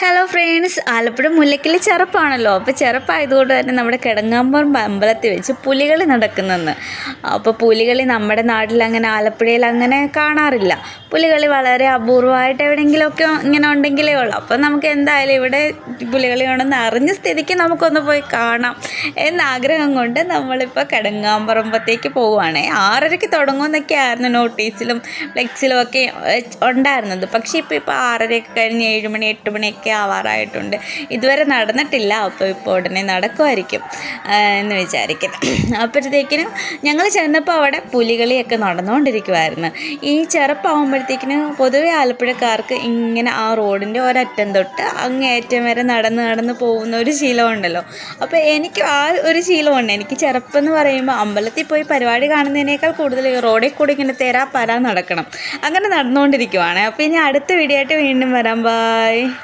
Hello friends Alappuzha മുല്ലക്കിൽ ചെറുപ്പാണല്ലോ. അപ്പോൾ ചെറുപ്പായതുകൊണ്ട് തന്നെ നമ്മുടെ കിടങ്ങാമ്പറമ്പ് അമ്പലത്തിൽ വെച്ച് പുലികളി നടക്കുന്നെന്ന്. അപ്പോൾ പുലികളി നമ്മുടെ നാട്ടിൽ അങ്ങനെ ആലപ്പുഴയിൽ അങ്ങനെ കാണാറില്ല. പുലികളി വളരെ അപൂർവമായിട്ട് എവിടെയെങ്കിലുമൊക്കെ ഇങ്ങനെ ഉണ്ടെങ്കിലേ ഉള്ളൂ. അപ്പോൾ നമുക്ക് എന്തായാലും ഇവിടെ പുലികളി ഉണ്ടെന്ന് അറിഞ്ഞ സ്ഥിതിക്ക് നമുക്കൊന്ന് പോയി കാണാം എന്ന ആഗ്രഹം കൊണ്ട് നമ്മളിപ്പോൾ കിടങ്ങാമ്പറമ്പത്തേക്ക് പോവുകയാണേ ആറരയ്ക്ക് തുടങ്ങുമെന്നൊക്കെ ആയിരുന്നു നോട്ടീസിലും ഫ്ലെക്സിലും ഒക്കെ ഉണ്ടായിരുന്നത്. പക്ഷേ ഇപ്പോൾ ഇപ്പോൾ ആറരയൊക്കെ കഴിഞ്ഞ് ഏഴ് മണി എട്ട് മണിയൊക്കെ ആവാറായിട്ടുണ്ട്. ഇതുവരെ നടന്നിട്ടില്ല. അപ്പോൾ ഇപ്പോൾ ഉടനെ നടക്കുമായിരിക്കും എന്ന് വിചാരിക്കുന്നു. അപ്പോഴത്തേക്കിനും ഞങ്ങൾ ചെന്നപ്പോൾ അവിടെ പുലികളിയൊക്കെ നടന്നുകൊണ്ടിരിക്കുമായിരുന്നു ഈ ചെറുപ്പാകുമ്പോഴത്തേക്കിനും പൊതുവെ ആലപ്പുഴക്കാർക്ക് ഇങ്ങനെ ആ റോഡിന്റെ ഒരറ്റം തൊട്ട് അങ്ങേയറ്റം വരെ നടന്ന് നടന്ന് പോകുന്ന ഒരു ശീലമുണ്ടല്ലോ. അപ്പോൾ എനിക്ക് ആ ഒരു ശീലമുണ്ട്. എനിക്ക് ചെറുപ്പം എന്ന് പറയുമ്പോൾ അമ്പലത്തിൽ പോയി പരിപാടി കാണുന്നതിനേക്കാൾ കൂടുതൽ റോഡിൽ കൂടി ഇങ്ങനെ തെരാ പരാ നടക്കണം. അങ്ങനെ നടന്നുകൊണ്ടിരിക്കുവാണ്. അപ്പോൾ ഇനി അടുത്ത വീഡിയോ ആയിട്ട് വീണ്ടും വരാം. ബായ്